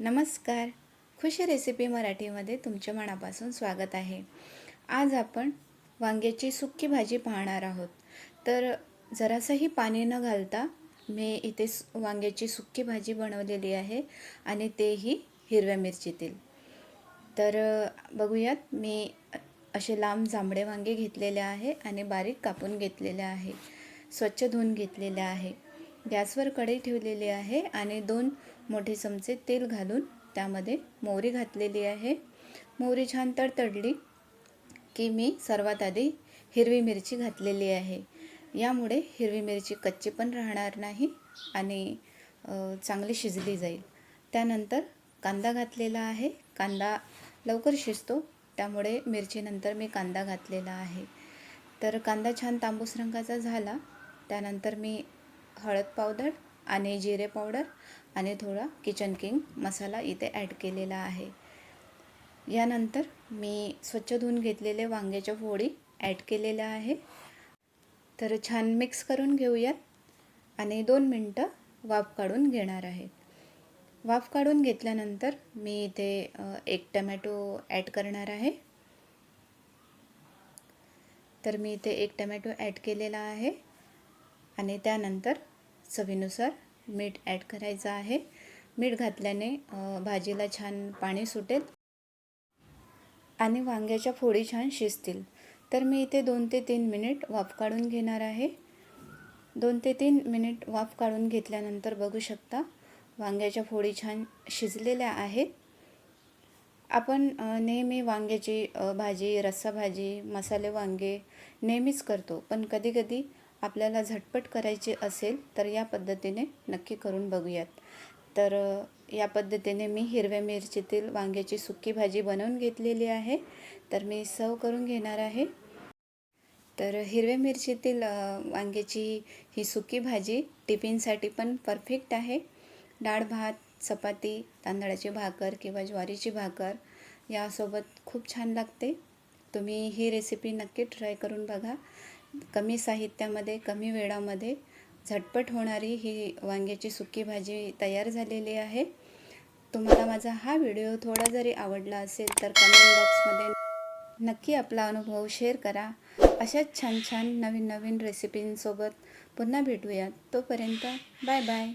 नमस्कार. खुशी रेसिपी मराठीमध्ये तुमच्या मनापासून स्वागत आहे. आज आपण वांग्याची सुक्की भाजी पाहणार आहोत. तर जरासंही पाणी न घालता मी इथे वांग्याची सुक्की भाजी बनवलेली आहे आणि तेही हिरव्या मिरचीतील. तर बघूयात मी असे लांब जांभळे वांगे घेतलेले आहे आणि बारीक कापून घेतलेले आहे. स्वच्छ धुवून घेतलेले आहे. गॅसवर कढई ठेवलेली आहे आणि दोन मोठे चमचे तेल घालून त्यामध्ये मोहरी घातलेली आहे. मोहरी छान तडतडली की मी सर्वात आधी हिरवी मिरची घातलेली आहे. यामुळे हिरवी मिरची कच्ची पण राहणार नाही आणि चांगली शिजली जाईल. त्यानंतर कांदा घातलेला आहे. कांदा लवकर शिजतो त्यामुळे मिरचीनंतर मी कांदा घातलेला आहे. तर कांदा छान तांबूस रंगाचा झाला. त्यानंतर मी हळद पावडर आणि जिरे पावडर आणि थोडा किचन किंग मसाला इथे ॲड केलेला आहे. यानंतर मी स्वच्छ धुवून घेतलेले वांग्याच्या फोडी ॲड केलेल्या आहे. तर छान मिक्स करून घेऊयात आणि दोन मिनटं वाफ काढून घेणार आहे. वाफ काढून घेतल्यानंतर मी इथे एक टमॅटो ॲड करणार आहे. तर मी इथे एक टमॅटो ॲड केलेला आहे. आणि त्यानंतर चवीनुसार मीठ ॲड करायचं आहे. मीठ घातल्याने भाजीला छान पाणी सुटेल आणि वांग्याच्या फोडी छान शिजतील. तर मी इथे दोन ते तीन मिनिट वाफ काढून घेणार आहे. दोन ते तीन मिनिट वाफ काढून घेतल्यानंतर बघू शकता वांग्याच्या फोडी छान शिजलेल्या आहेत. आपण नेहमी वांग्याची भाजी रस्सा भाजी मसाले वांगे नेहमीच करतो. पण कधीकधी आपल्याला झटपट करायची असेल तर या पद्धतीने नक्की करून बघूयात. तर या पद्धतीने मी हिरव्या मिरचीतील वांग्याची सुक्की भाजी बनवून घेतलेली आहे. तर मी सर्व करून घेणार आहे. तर हिरव्या मिरचीतील वांग्याची ही सुकी भाजी टिफिनसाठी पण परफेक्ट आहे. डाळ भात चपाती तांदळाची भाकर किंवा ज्वारीची भाकर यासोबत खूप छान लागते. तुम्ही ही रेसिपी नक्की ट्राय करून बघा. कमी साहित्यामध्ये कमी वेळामध्ये झटपट होणारी ही वांग्याची सुकी भाजी तयार झालेली आहे. तुम्हाला माझा हा व्हिडिओ थोडा जरी आवडला असेल तर कमेंट बॉक्समध्ये नक्की आपला अनुभव शेअर करा. अशाच छान छान नवीन नवीन रेसिपींसोबत पुन्हा भेटूयात. तोपर्यंत बाय बाय